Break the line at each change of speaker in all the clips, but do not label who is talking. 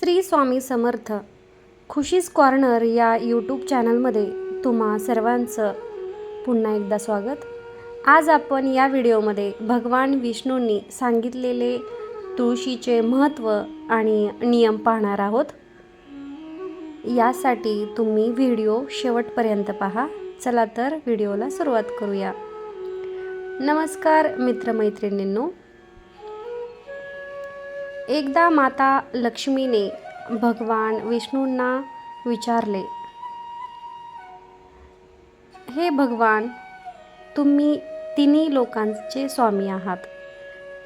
Shri Swami Samarth. Khushi's corner या YouTube चॅनलमध्ये तुम्हा सर्वांचं पुन्हा एकदा स्वागत. आज आपण या व्हिडिओमध्ये भगवान विष्णूंनी सांगितलेले तुळशीचे महत्त्व आणि नियम पाहणार आहोत. यासाठी तुम्ही व्हिडिओ शेवटपर्यंत पहा. चला तर व्हिडिओला सुरुवात करूया. नमस्कार मित्रमैत्रिणींनो. एकदा माता लक्ष्मीने भगवान विष्णूंना विचारले हे भगवान तुम्ही तिन्ही लोकांचे स्वामी आहात.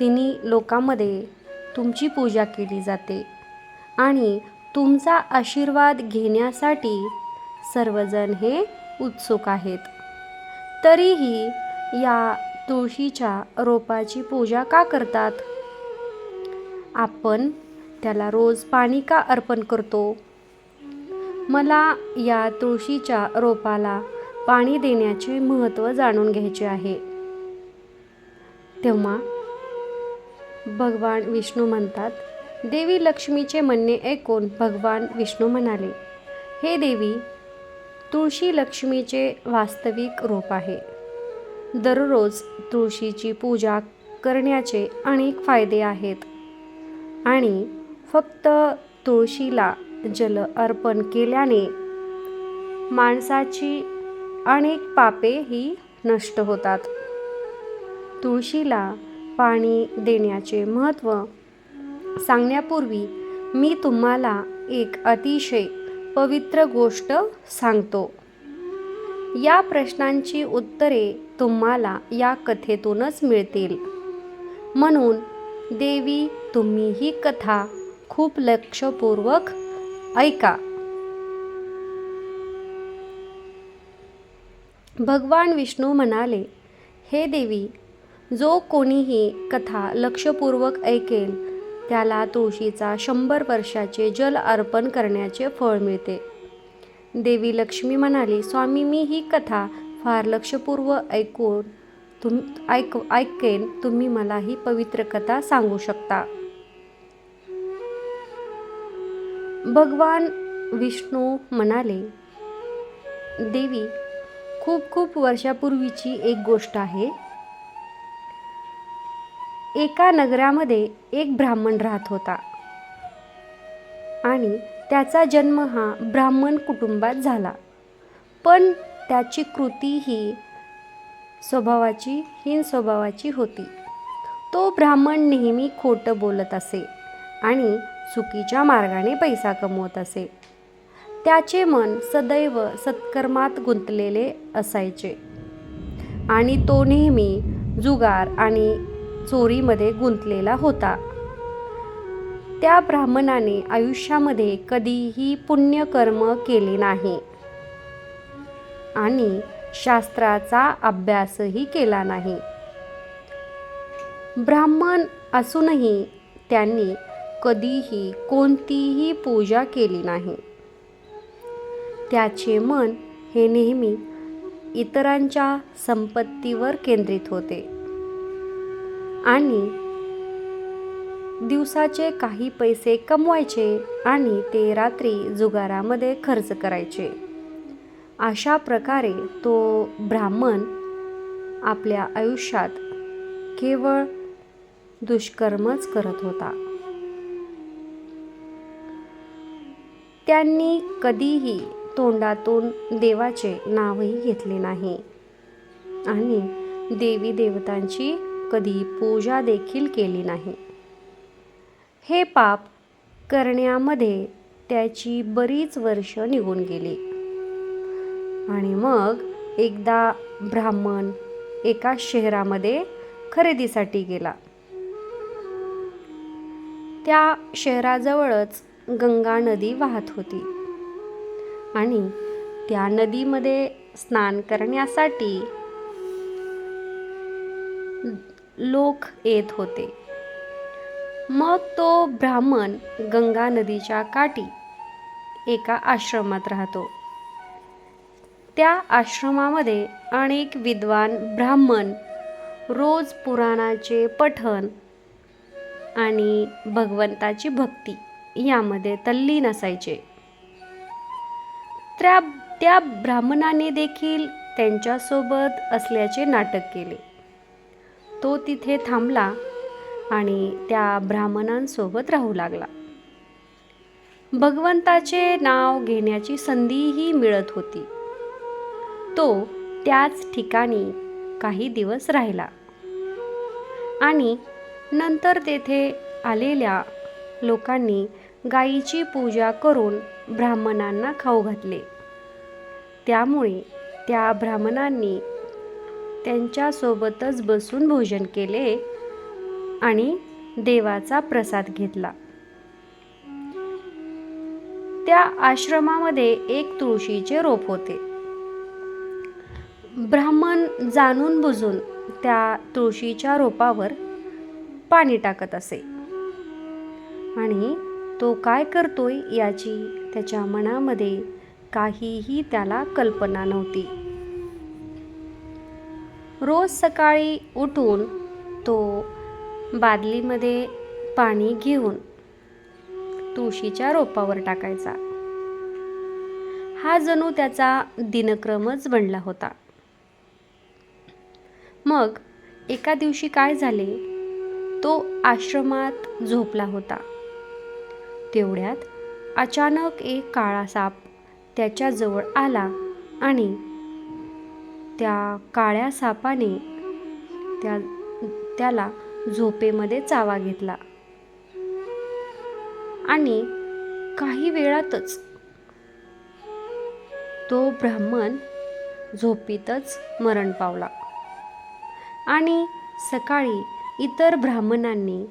तिन्ही लोकांमध्ये तुमची पूजा केली जाते आणि तुमचा आशीर्वाद घेण्यासाठी सर्वजण हे उत्सुक आहेत. तरीही या तुळशीच्या रोपाची पूजा का करतात? आपण त्याला रोज पाणी का अर्पण करतो? मला या तुळशीच्या रोपाला पाणी देण्याचे महत्त्व जाणून घ्यायचे आहे. तेव्हा भगवान विष्णू म्हणतात देवी लक्ष्मीचे म्हणणे ऐकून भगवान विष्णू म्हणाले हे देवी तुळशी लक्ष्मीचे वास्तविक रूप आहे. दररोज तुळशीची पूजा करण्याचे अनेक फायदे आहेत. आणि फक्त तुळशीला जल अर्पण केल्याने माणसाची अनेक पापे ही नष्ट होतात. तुळशीला पाणी देण्याचे महत्त्व सांगण्यापूर्वी मी तुम्हाला एक अतिशय पवित्र गोष्ट सांगतो. या प्रश्नांची उत्तरे तुम्हाला या कथेतूनच मिळतील. म्हणून देवी तुम्ही ही कथा खूप लक्षपूर्वक ऐका. भगवान विष्णू म्हणाले हे देवी जो कोणीही कथा लक्षपूर्वक ऐकेल त्याला तुळशीचा शंभर वर्षाचे जल अर्पण करण्याचे फळ मिळते. देवी लक्ष्मी म्हणाली स्वामी मी ही कथा फार लक्षपूर्व ऐकून तुम ऐक ऐकेन तुम्ही मला ही पवित्र कथा सांगू शकता. भगवान विष्णू म्हणाले देवी खूप खूप वर्षापूर्वीची एक गोष्ट आहे. एका नगरामध्ये एक ब्राह्मण राहत होता. आणि त्याचा जन्म हा ब्राह्मण कुटुंबात झाला. पण त्याची कृती ही स्वभावाची हीन स्वभावाची होती. तो ब्राह्मण नेहमी खोटं बोलत असे आणि चुकीच्या मार्गाने पैसा कमवत असे. त्याचे मन सदैव सत्कर्मात गुंतलेले असायचे. आणि तो नेहमी जुगार आणि चोरीमध्ये गुंतलेला होता. त्या ब्राह्मणाने आयुष्यामध्ये कधीही पुण्यकर्म केले नाही. आणि शास्त्राचा अभ्यासही केला नाही. ब्राह्मण असूनही त्यांनी कधीही कोणतीही पूजा केली नाही. त्याचे मन हे नेहमी इतरांच्या संपत्तीवर केंद्रित होते. आणि दिवसाचे काही पैसे कमवायचे आणि ते रात्री जुगारामध्ये खर्च करायचे. अशा प्रकारे तो ब्राह्मण आपल्या आयुष्यात केवळ दुष्कर्मच करत होता. त्यांनी कधीही तोंडातून देवाचे नावही घेतले नाही आणि देवी देवतांची कधी पूजा देखील केली नाही. हे पाप करण्यामध्ये त्याची बरीच वर्ष निघून गेली. आणि मग एकदा ब्राह्मण एका शहरामध्ये खरेदीसाठी गेला. त्या शहराजवळच गंगा नदी वाहत होती आणि त्या नदीमध्ये स्नान करण्यासाठी लोक येत होते. मग तो ब्राह्मण गंगा नदीच्या काठी एका आश्रमात राहतो. त्या आश्रमामध्ये अनेक विद्वान ब्राह्मण रोज पुराणाचे पठण आणि भगवंताची भक्ती यामध्ये तल्लीन असायचे त्या त्या ब्राह्मणाने देखील त्यांच्यासोबत असल्याचे नाटक केले. तो तिथे थांबला आणि त्या ब्राह्मणांसोबत राहू लागला. भगवंताचे नाव घेण्याची संधीही मिळत होती. तो त्याच ठिकाणी काही दिवस राहिला. आणि नंतर तेथे आलेल्या लोकांनी गायीची पूजा करून ब्राह्मणांना खाऊ घातले. त्यामुळे त्या ब्राह्मणांनी त्यांच्यासोबतच बसून भोजन केले आणि देवाचा प्रसाद घेतला. त्या आश्रमामध्ये एक तुळशीचे रोप होते. ब्राह्मण जाणून बुजून त्या तुळशीच्या रोपावर पाणी टाकत असे. आणि तो काय करतोय याची त्याच्या मनामध्ये काहीही त्याला कल्पना नव्हती. रोज सकाळी उठून तो बादलीमध्ये पाणी घेऊन तुळशीच्या रोपावर टाकायचा. हा जणू त्याचा दिनक्रमच बनला होता. मग एका दिवशी काय झाले? तो आश्रमात झोपला होता. तेवढ्यात अचानक एक काळा साप त्याच्याजवळ आला आणि त्या काळ्या सापाने त्या त्याला झोपेमध्ये चावा घेतला. आणि काही वेळातच तो ब्राह्मण झोपीतच मरण पावला. आणि सकाळी इतर ब्राह्मणांनी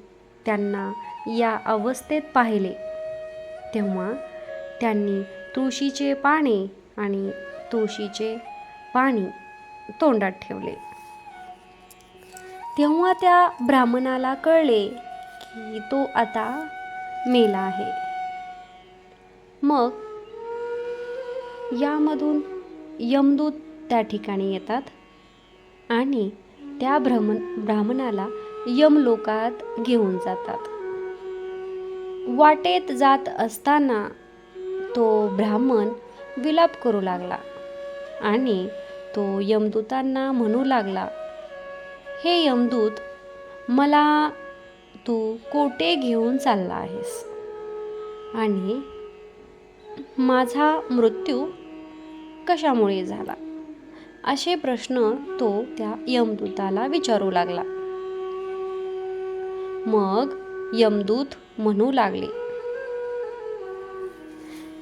त्यांना या अवस्थेत पाहिले. तेव्हा त्यांनी तुळशीचे पाने आणि तुळशीचे पाणी तोंडात ठेवले. तेव्हा त्या ब्राह्मणाला कळले की तो आता मेला आहे. मग यामधून यमदूत त्या ठिकाणी येतात आणि त्या ब्राह्मण ब्राह्मणाला यमलोकात घेऊन जातात. वाटेत जात असताना तो ब्राह्मण विलाप करू लागला आणि तो यमदूतांना म्हणू लागला हे यमदूत मला तू कोठे घेऊन चालला आहेस? आणि माझा मृत्यू कशामुळे झाला? असे प्रश्न तो त्या यमदूताला विचारू लागला. मग यमदूत म्हणू लागले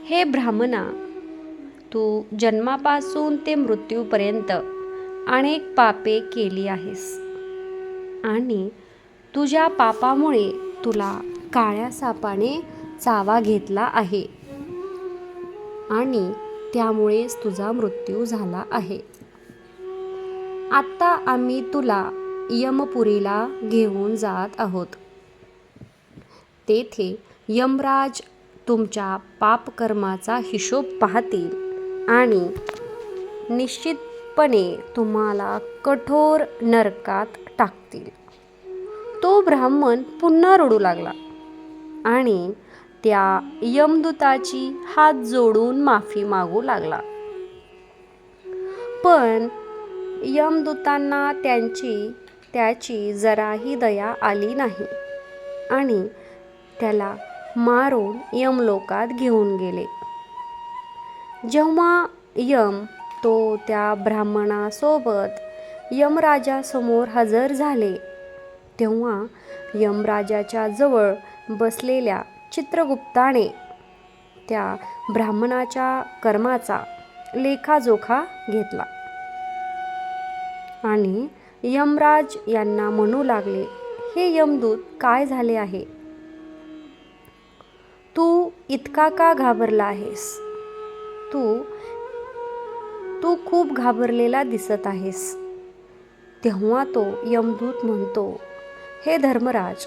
हे ब्राह्मणा तू जन्मापासून ते मृत्यूपर्यंत अनेक पापे केली आहेस आणि तुझ्या पापामुळे तुला काळ्या सापाने चावा घेतला आहे आणि त्यामुळेच तुझा मृत्यू झाला आहे. आत्ता आम्ही तुला यमपुरीला घेऊन जात आहोत. तेथे यमराज तुमच्या पापकर्माचा हिशोब पाहतील आणि निश्चितपणे तुम्हाला कठोर नरकात टाकतील. तो ब्राह्मण पुन्हा रडू लागला आणि त्या यमदूताची हात जोडून माफी मागू लागला. पण यमदूतांना त्यांची त्याची जराही दया आली नाही. आणि त्याला मारून यमलोकात घेऊन गेले. जेव्हा यम तो त्या ब्राह्मणासोबत यमराजासमोर हजर झाले तेव्हा यमराजाच्या जवळ बसलेल्या चित्रगुप्ताने त्या ब्राह्मणाच्या कर्माचा लेखाजोखा घेतला. आणि यमराज यांना म्हणू लागले हे यमदूत काय झाले आहे? तू इतका का घाबरला आहेस? तू तू खूप घाबरलेला दिसत आहेस. तेव्हा तो यमदूत म्हणतो हे धर्मराज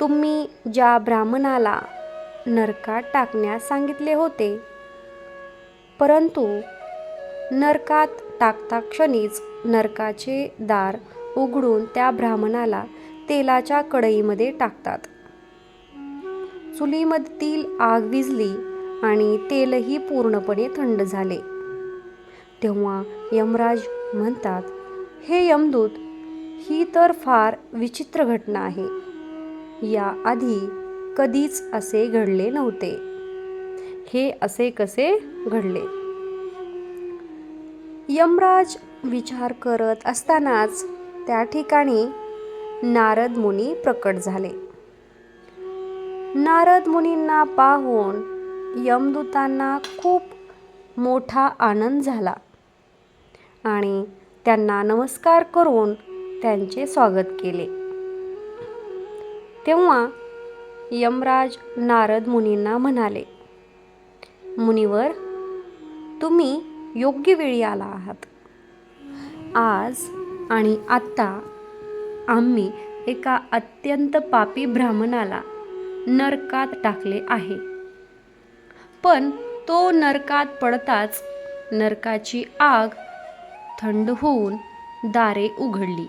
तुम्ही ज्या ब्राह्मणाला नरकात टाकण्यास सांगितले होते परंतु नरकात टाकता क्षणीच नरकाचे दार उघडून त्या ब्राह्मणाला तेलाच्या कढईमध्ये टाकतात. चुलीमधील आग विजली आणि तेलही पूर्णपणे थंड झाले. तेव्हा यमराज म्हणतात हे यमदूत ही तर फार विचित्र घटना आहे. या आधी कधीच असे घडले नव्हते. हे असे कसे घडले? यमराज विचार करत असतानाच त्या ठिकाणी नारद मुनी प्रकट झाले. नारद मुनींना पाहून यमदूतांना खूप मोठा आनंद झाला आणि त्यांना नमस्कार करून त्यांचे स्वागत केले. तेव्हा यमराज नारद मुनींना म्हणाले मुनिवर तुम्ही योग्य वेळी आला आहात. आज आणि आत्ता आम्ही एका अत्यंत पापी ब्राह्मणाला नरकात टाकले आहे. पण तो नरकात पडताच नरकाची आग थंड होऊन दारे उघडली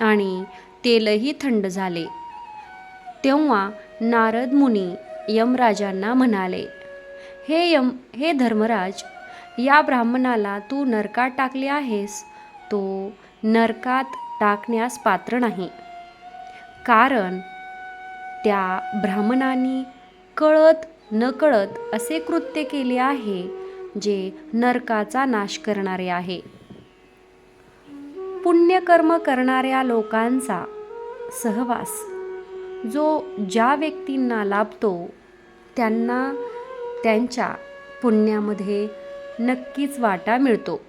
आणि तेलही थंड झाले. तेव्हा नारद मुनी यमराजांना म्हणाले हे यम हे धर्मराज या ब्राह्मणाला तू नरकात टाकले आहेस. तो नरकात टाकण्यास पात्र नाही. कारण त्या ब्राह्मणांनी कळत नकळत असे कृत्य केले आहे जे नरकाचा नाश करणारे आहे. पुण्यकर्म करणाऱ्या लोकांचा सहवास जो ज्या व्यक्तींना लाभतो त्यांना त्यांच्या पुण्यामध्ये नक्कीच वाटा मिळतो.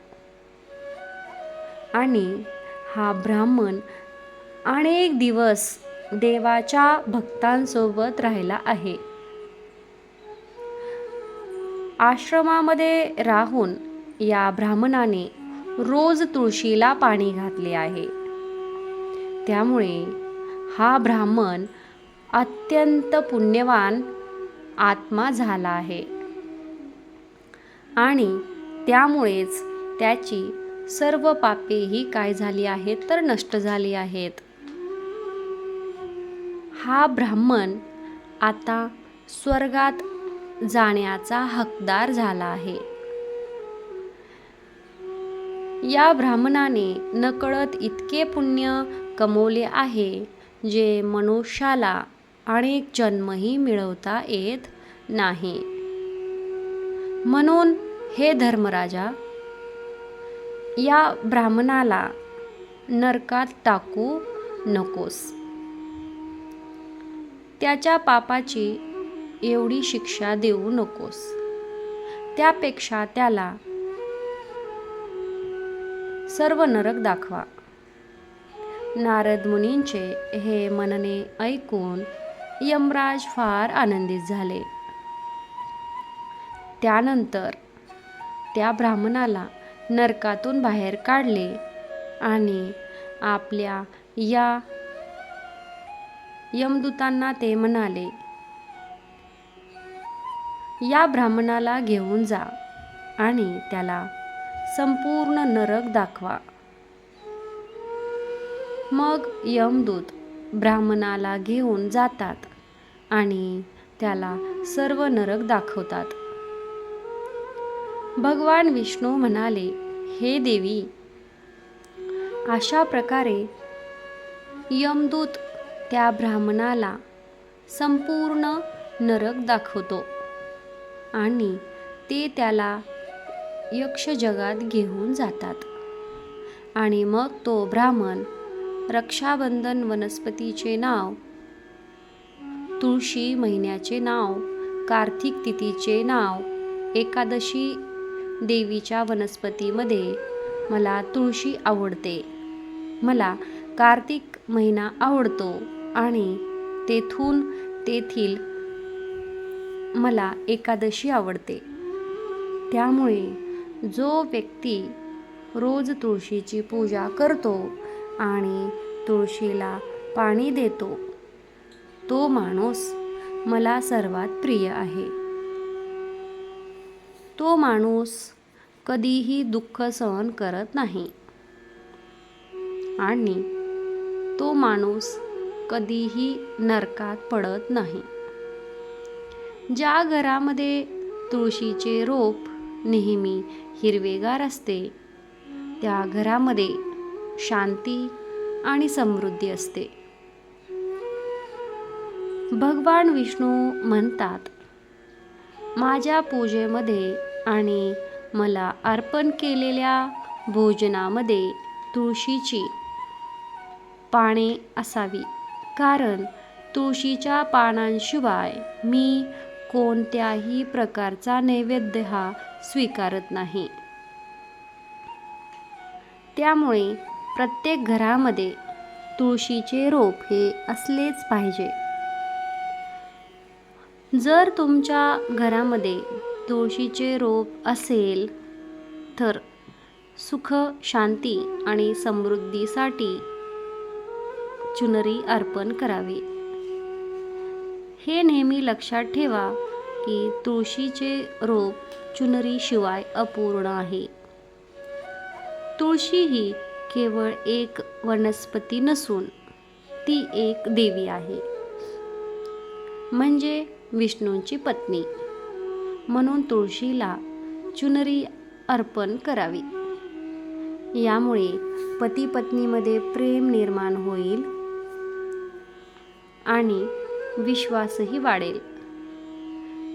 आणि हा ब्राह्मण अनेक दिवस देवाच्या भक्तांसोबत राहिला आहे. आश्रमामध्ये राहून या ब्राह्मणाने रोज तुळशीला पाणी घातले आहे. त्यामुळे हा ब्राह्मण अत्यंत पुण्यवान आत्मा झाला आहे. आणि त्यामुळेच त्याची सर्व पापेही काय झाली आहेत तर नष्ट झाली आहेत. हा ब्राह्मण आता स्वर्गात जाण्याचा हकदार झाला आहे. या ब्राह्मणाने नकळत इतके पुण्य कमवले आहे जे मनुष्याला अनेक जन्मही मिळवता येत नाही. म्हणून हे धर्मराजा या ब्राह्मणाला नरकात टाकू नकोस. त्याच्या पापाची एवढी शिक्षा देऊ नकोस. त्यापेक्षा त्याला सर्व नरक दाखवा. नारद मुनींचे हे मनने ऐकून यमराज फार आनंदित झाले. त्यानंतर त्या ब्राह्मणाला नरकातून बाहेर काढले आणि आपल्या या यमदूतांना ते म्हणाले या ब्राह्मणाला घेऊन जा आणि त्याला संपूर्ण नरक दाखवा. मग यमदूत ब्राह्मणाला घेऊन जातात आणि त्याला सर्व नरक दाखवतात. भगवान विष्णू म्हणाले हे देवी अशा प्रकारे यमदूत त्या ब्राह्मणाला संपूर्ण नरक दाखवतो आणि ते त्याला यक्ष जगात घेऊन जातात. आणि मग तो ब्राह्मण रक्षाबंधन वनस्पतीचे नाव तुळशी महिन्याचे नाव कार्तिक तिथीचे नाव एकादशी देवीच्या वनस्पतीमध्ये मला तुळशी आवडते. मला कार्तिक महिना आवडतो आणि तेथून तेथील मला एकादशी आवडते. त्यामुळे जो व्यक्ती रोज तुळशीची पूजा करतो आणि तुळशीला पाणी देतो तो माणूस मला सर्वात प्रिय आहे. तो माणूस कधीही दुःख सहन करत नाही. आणि तो माणूस कधीही नरकात पडत नाही. ज्या घरामध्ये तुळशीचे रोप नेहमी हिरवेगार असते त्या घरामध्ये शांती आणि समृद्धी असते. भगवान विष्णू म्हणतात माझ्या पूजेमध्ये आणि मला अर्पण केलेल्या भोजनामध्ये तुळशीची पाने असावी. कारण तुळशीच्या पानांशिवाय मी कोणत्याही प्रकारचा नैवेद्य हा स्वीकारत नाही. त्यामुळे प्रत्येक घरामध्ये तुळशीचे रोप हे असलेच पाहिजे. जर तुमच्या घरामध्ये तुळशीचे रोप असेल तर सुख शांती आणि समृद्धीसाठी चुनरी अर्पण करावी. हे नेहमी लक्षात ठेवा की तुळशीचे रोप चुनरीशिवाय अपूर्ण आहे. तुळशी ही केवळ एक वनस्पती नसून ती एक देवी आहे. म्हणजे विष्णूंची पत्नी. म्हणून तुळशीला चुनरी अर्पण करावी. यामुळे पती पत्नीमध्ये प्रेम निर्माण होईल आणि विश्वासही वाढेल.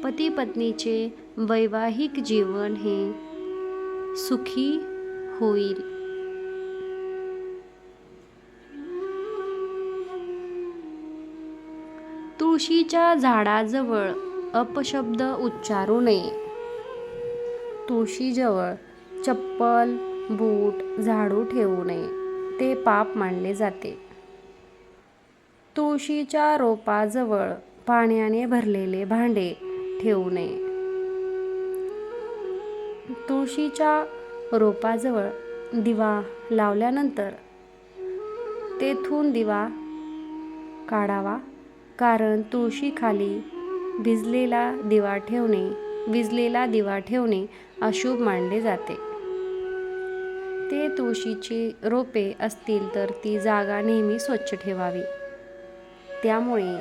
पती पत्नीचे वैवाहिक जीवन हे सुखी होईल. तुळशीच्या झाडाजवळ अपशब्द उच्चारू नये. तुळशीजवळ चप्पल बूट झाडू ठेवू नये. ते पाप मानले जाते. तुळशीच्या रोपाजवळ पाण्याने भरलेले भांडे ठेवू नये. तुळशीच्या रोपाजवळ दिवा लावल्यानंतर तेथून दिवा काढावा कारण तुळशीखाली भिजलेला दिवा ठेवणे विजलेला दिवा ठेवणे अशुभ मानले जाते. ते तुळशीची रोपे असतील तर ती जागा नेहमी स्वच्छ ठेवावी. त्यामुळे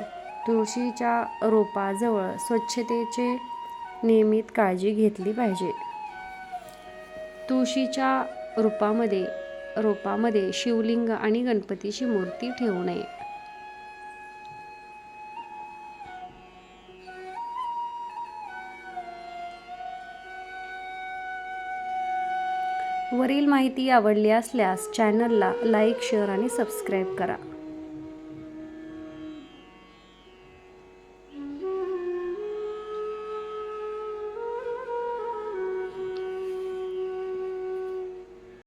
तुळशीच्या रोपाजवळ स्वच्छतेचे नियमित काळजी घेतली पाहिजे. तुळशीच्या रूपामध्ये रोपामध्ये शिवलिंग आणि गणपतीची मूर्ती ठेवू नये. वरील माहिती आवडली असल्यास चॅनलला लाईक शेअर आणि सबस्क्राईब करा.